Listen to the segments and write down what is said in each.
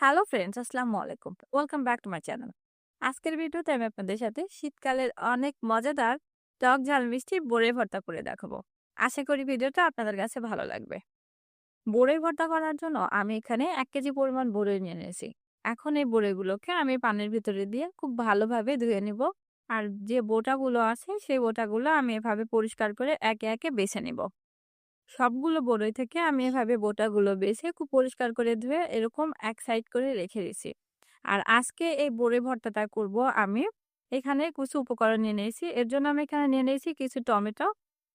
Hello friends আসসালামু আলাইকুম welcome back to my channel আজকের ভিডিওতে আমি আপনাদের সাথে শীতকালের অনেক মজাদার টক ঝাল মিষ্টি বড়ই ভর্তা করে দেখাবো। আশা করি ভিডিওটা আপনাদের কাছে ভালো লাগবে। বড়ই ভর্তা করার জন্য আমি এখানে এক কেজি পরিমাণ বড়ই নিয়ে নিয়েছি। এখন এই বড়ইগুলোকে আমি পানির ভিতরে দিয়ে খুব ভালোভাবে ধুয়ে নিব। আর যে বোটাগুলো আছে, সেই বোটাগুলো আমি এভাবে পরিষ্কার করে একে একে বেছে নিব। সবগুলো বড়ই থেকে আমি এভাবে বোটাগুলো বেছে খুব পরিষ্কার করে ধুয়ে এরকম এক সাইড করে রেখে দিয়েছি। আর আজকে এই বড়ি ভর্তাটা করব আমি। এখানে কিছু উপকরণ নিয়ে নিয়েছি। এর জন্য আমি এখানে নিয়ে নিয়েছি কিছু টমেটো।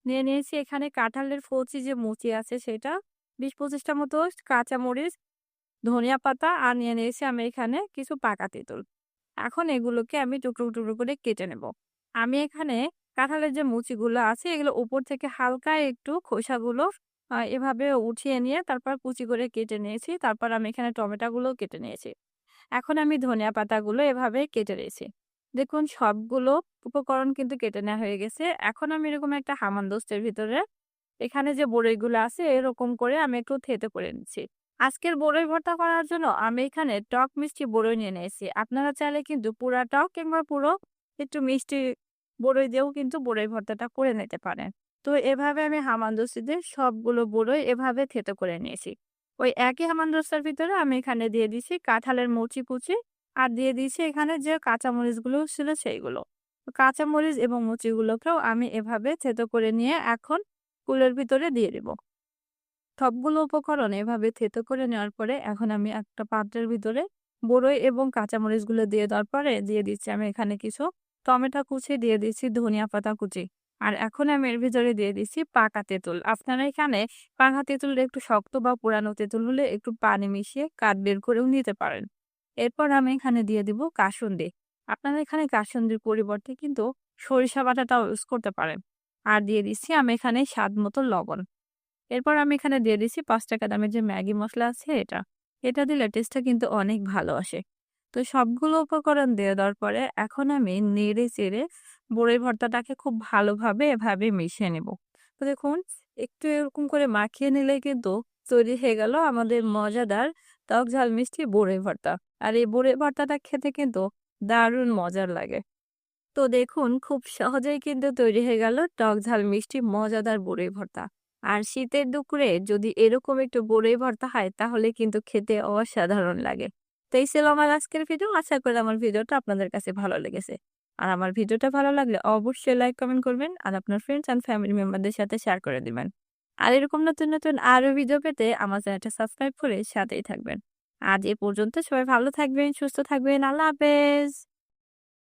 নিয়ে নিয়েছি এখানে কাঁঠালের ফচি যে মুচি আছে সেটা, বিশ পঁচিশটা মতো কাঁচামরিচ, ধনিয়া পাতা আর নিয়ে নিয়েছি আমি এখানে কিছু পাকা তেঁতুল। এখন এগুলোকে আমি টুকরো টুকরো করে কেটে নেব। আমি এখানে কাঁঠালের যে মুচিগুলো আছে, এগুলো উপর থেকে হালকা একটু খোসাগুলো এভাবে উঠিয়ে নিয়ে তারপর কুচি করে কেটে নিয়েছি। তারপর আমি এখানে টমেটোগুলো কেটে নিয়েছি। এখন আমি ধনিয়া পাতাগুলো এভাবে কেটে নিয়েছি। দেখুন, সবগুলো উপকরণ কিন্তু কেটে নেওয়া হয়ে গেছে। এখন আমি এরকম একটা হামানদস্তের ভিতরে এখানে যে বড়ইগুলো আছে, এরকম করে আমি একটু থেতে করে নিচ্ছি। আজকের বড়ই ভর্তা করার জন্য আমি এখানে টক মিষ্টি বড়ই নিয়ে নিয়েছি। আপনারা চাইলে কিন্তু পুরা টক কিংবা পুরো একটু মিষ্টি বড়ই দিয়েও কিন্তু বড়ই ভর্তাটা করে নিতে পারেন। তো এভাবে আমি হামানদস্তিতে সবগুলো বড়ই এভাবে থেতো করে নিয়েছি। ওই একই হামানদস্তার ভিতরে আমি এখানে দিয়ে দিছি কাঁঠালের মুচি কুচি আর দিয়ে দিয়েছি এখানে যে কাঁচামরিচগুলো ছিল সেইগুলো। কাঁচামরিচ এবং মুচিগুলোকেও আমি এভাবে থেতো করে নিয়ে এখন কুলের ভিতরে দিয়ে দেব। সবগুলো উপকরণ এভাবে থেতো করে নেওয়ার পরে এখন আমি একটা পাত্রের ভিতরে বড়ই এবং কাঁচামরিচগুলো দিয়ে দেওয়ার পরে দিয়ে দিচ্ছি আমি এখানে কিছু টমেটো কুচি দিয়ে দিচ্ছি ধনিয়া পাতা কুচি। আর এখন আমি এর ভিতরে দিয়ে দিচ্ছি পাকা তেঁতুল। আপনারা এখানে পাকা তেঁতুল একটু শক্ত বা পুরানো তেঁতুল হলে একটু পানি মিশিয়ে কাঠ বের করেও নিতে পারেন। এরপর আমি এখানে দিয়ে দিব কাসুন্দি। আপনারা এখানে কাসুন্দির পরিবর্তে কিন্তু সরিষা বাটাটাও ইউজ করতে পারেন। আর দিয়ে দিচ্ছি আমি এখানে স্বাদ মতো লবণ। এরপর আমি এখানে দিয়ে দিচ্ছি পাঁচ টাকা দামের যে ম্যাগি মশলা আছে এটা। এটা দিলে টেস্টটা কিন্তু অনেক ভালো আসে। তো সবগুলো উপকরণ দিয়ে দেওয়ার পরে এখন আমি নেড়ে চেড়ে বড়ই ভর্তাটাকে খুব ভালোভাবে এভাবে মিশিয়ে নেব। তো দেখুন, একটু এরকম করে মাখিয়ে নিলে কিন্তু তৈরি হয়ে গেল আমাদের মজাদার টক ঝাল মিষ্টি বড়ই ভর্তা। আর এই বড়ই ভর্তাটা খেতে কিন্তু দারুণ মজার লাগে। তো দেখুন, খুব সহজেই কিন্তু তৈরি হয়ে গেল টক ঝাল মিষ্টি মজাদার বড়ই ভর্তা। আর শীতের দুপুরে যদি এরকম একটু বড়ই ভর্তা হয় তাহলে কিন্তু খেতে অসাধারণ লাগে। তো এই ছিল আমার আজকের ভিডিও, আশা করি আমার ভিডিওটা আপনাদের কাছে ভালো লেগেছে। আর আমার ভিডিওটা ভালো লাগলে অবশ্যই লাইক, কমেন্ট করবেন আর আপনার ফ্রেন্ডস অ্যান্ড ফ্যামিলি মেম্বারদের সাথে শেয়ার করে দিবেন। আর এরকম নতুন নতুন আরও ভিডিও পেতে আমার চ্যানেলটা সাবস্ক্রাইব করে সাথেই থাকবেন। আজ এ পর্যন্ত সবাই ভালো থাকবেন, সুস্থ থাকবেন, আল্লাহ হাফেজ।